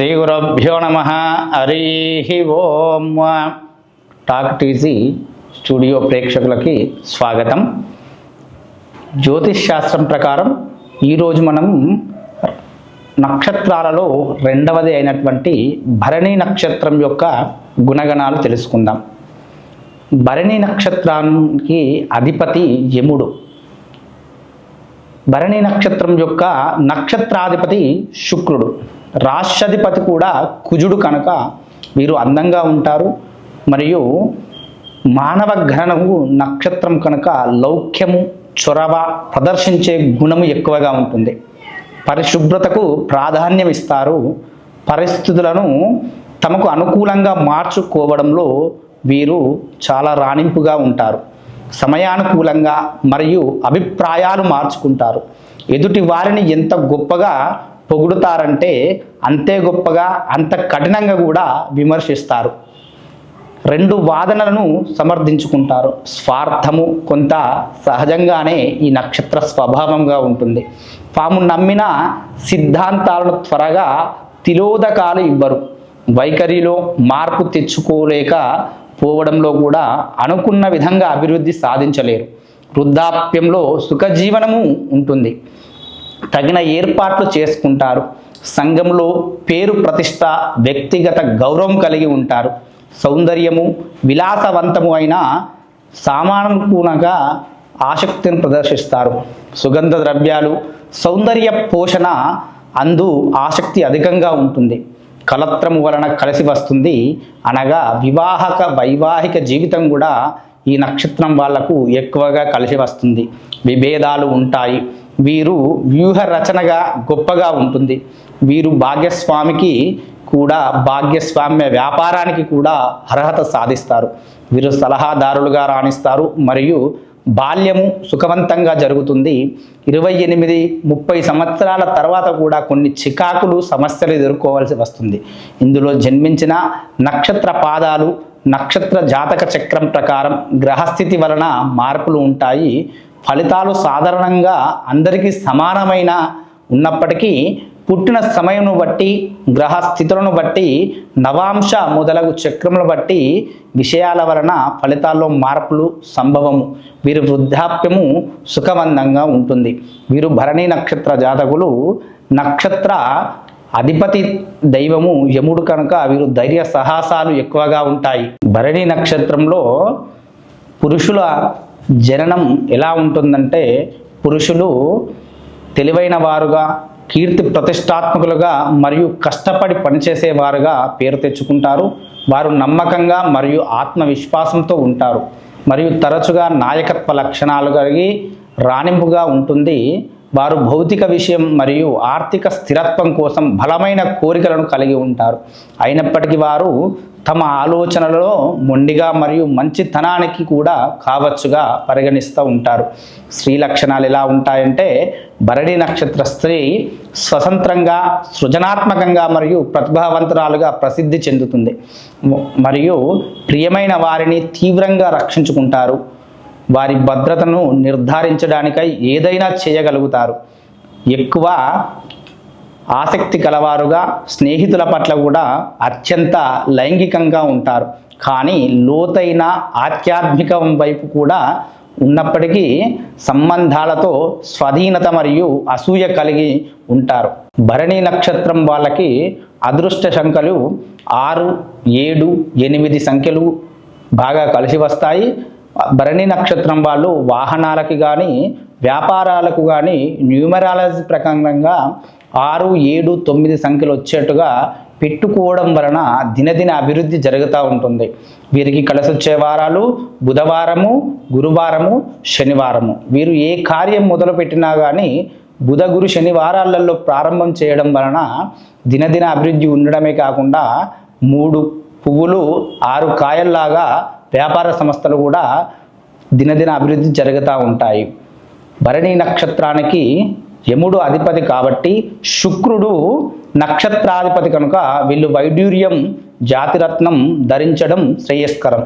శ్రీగురభ్యో నమ. Hari Om. Talk TG studio ప్రేక్షకులకి స్వాగతం. జ్యోతిష్ శాస్త్రం ప్రకారం ఈరోజు మనం నక్షత్రాలలో రెండవది అయినటువంటి భరణి నక్షత్రం యొక్క గుణగణాలు తెలుసుకుందాం. భరణి నక్షత్రానికి అధిపతి యముడు. భరణి నక్షత్రం యొక్క నక్షత్రాధిపతి శుక్రుడు. రాష్ట్రాధిపతి కూడా కుజుడు కనుక వీరు అందంగా ఉంటారు. మరియు మానవ గణనము నక్షత్రం కనుక లౌక్యము చొరవ ప్రదర్శించే గుణము ఎక్కువగా ఉంటుంది. పరిశుభ్రతకు ప్రాధాన్యం ఇస్తారు. పరిస్థితులను తమకు అనుకూలంగా మార్చుకోవడంలో వీరు చాలా రాణింపుగా ఉంటారు. సమయానుకూలంగా మరియు అభిప్రాయాలు మార్చుకుంటారు. ఎదుటి వారిని ఎంత గొప్పగా పొగుడుతారంటే అంతే గొప్పగా అంత కఠినంగా కూడా విమర్శిస్తారు. రెండు వాదనలను సమర్థించుకుంటారు. స్వార్థము కొంత సహజంగానే ఈ నక్షత్ర స్వభావంగా ఉంటుంది. తాము నమ్మిన సిద్ధాంతాలను త్వరగా తిలోదకాలు ఇవ్వరు. వైఖరిలో మార్పు తెచ్చుకోలేక పోవడంలో కూడా అనుకున్న విధంగా అభివృద్ధి సాధించలేరు. వృద్ధాప్యంలో సుఖజీవనము ఉంటుంది. తగిన ఏర్పాట్లు చేసుకుంటారు. సంఘంలో పేరు ప్రతిష్ట వ్యక్తిగత గౌరవం కలిగి ఉంటారు. సౌందర్యము విలాసవంతము అయిన సామానుకూలంగా ఆసక్తిని ప్రదర్శిస్తారు. సుగంధ ద్రవ్యాలు సౌందర్య పోషణ అందు ఆసక్తి అధికంగా ఉంటుంది. కలత్రము వలన కలిసి వస్తుంది. అనగా వివాహక వైవాహిక జీవితం కూడా ఈ నక్షత్రం వాళ్ళకు ఎక్కువగా కలిసి వస్తుంది. విభేదాలు ఉంటాయి. వీరు వ్యూహ రచనగా గొప్పగా ఉంటుంది. వీరు భాగ్యస్వామికి కూడా భాగ్యస్వామ్య వ్యాపారానికి కూడా అర్హత సాధిస్తారు. వీరు సలహాదారులుగా రాణిస్తారు. మరియు బాల్యము సుఖవంతంగా జరుగుతుంది. ఇరవై ఎనిమిది ముప్పై సంవత్సరాల తర్వాత కూడా కొన్ని చికాకులు సమస్యలు ఎదుర్కోవాల్సి వస్తుంది. ఇందులో జన్మించిన నక్షత్ర పాదాలు నక్షత్ర జాతక చక్రం ప్రకారం గ్రహస్థితి వలన మార్పులు ఉంటాయి. ఫలితాలు సాధారణంగా అందరికీ సమానమైన ఉన్నప్పటికీ పుట్టిన సమయమును బట్టి గ్రహ స్థితులను బట్టి నవాంశ మొదలగు చక్రములను బట్టి విషయాల వలన ఫలితాల్లో మార్పులు సంభవము. వీరి వృద్ధాప్యము సుఖవందంగా ఉంటుంది. వీరు భరణి నక్షత్ర జాతకులు. నక్షత్ర అధిపతి దైవము యముడు కనుక వీరు ధైర్య సాహసాలు ఎక్కువగా ఉంటాయి. భరణి నక్షత్రంలో పురుషుల జననం ఎలా ఉంటుందంటే పురుషులు తెలివైన వారుగా కీర్తి ప్రతిష్టాత్మకులుగా మరియు కష్టపడి పనిచేసేవారుగా పేరు తెచ్చుకుంటారు. వారు నమ్మకంగా మరియు ఆత్మవిశ్వాసంతో ఉంటారు. మరియు తరచుగా నాయకత్వ లక్షణాలు కలిగి రాణింపుగా ఉంటుంది. వారు భౌతిక విషయం మరియు ఆర్థిక స్థిరత్వం కోసం బలమైన కోరికలను కలిగి ఉంటారు. అయినప్పటికీ వారు తమ ఆలోచనలలో మొండిగా మరియు మంచితనానికి కూడా కావచ్చుగా పరిగణిస్తూ ఉంటారు. స్త్రీ లక్షణాలు ఎలా ఉంటాయంటే భరణి నక్షత్ర స్త్రీ స్వతంత్రంగా సృజనాత్మకంగా మరియు ప్రతిభావంతురాలుగా ప్రసిద్ధి చెందుతుంది. మరియు ప్రియమైన వారిని తీవ్రంగా రక్షించుకుంటారు. వారి భద్రతను నిర్ధారించడానికై ఏదైనా చేయగలుగుతారు. ఎక్కువ ఆసక్తి కలవారుగా స్నేహితుల పట్ల కూడా అత్యంత లైంగికంగా ఉంటారు. కానీ లోతైన ఆధ్యాత్మికం వైపు కూడా ఉన్నప్పటికీ సంబంధాలతో స్వాధీనత మరియు అసూయ కలిగి ఉంటారు. భరణి నక్షత్రం వాళ్ళకి అదృష్ట సంఖ్యలు ఆరు ఏడు ఎనిమిది సంఖ్యలు బాగా కలిసి వస్తాయి. భరణి నక్షత్రం వాళ్ళు వాహనాలకి కానీ వ్యాపారాలకు కానీ న్యూమరాలజీ ప్రకారంగా ఆరు ఏడు తొమ్మిది సంఖ్యలు వచ్చేట్టుగా పెట్టుకోవడం వలన దినదిన అభివృద్ధి జరుగుతూ ఉంటుంది. వీరికి కలిసి వచ్చే వారాలు బుధవారము గురువారము శనివారము. వీరు ఏ కార్యం మొదలు పెట్టినా కానీ బుధ గురు శనివారాలలో ప్రారంభం చేయడం వలన దినదిన అభివృద్ధి ఉండడమే కాకుండా మూడు పువ్వులు ఆరు కాయల్లాగా వ్యాపార సంస్థలు కూడా దినదిన అభివృద్ధి జరుగుతూ ఉంటాయి. భరణి నక్షత్రానికి యముడు అధిపతి కాబట్టి శుక్రుడు నక్షత్రాధిపతి కనుక వీళ్ళు వైడ్యూర్యం జాతిరత్నం ధరించడం శ్రేయస్కరం.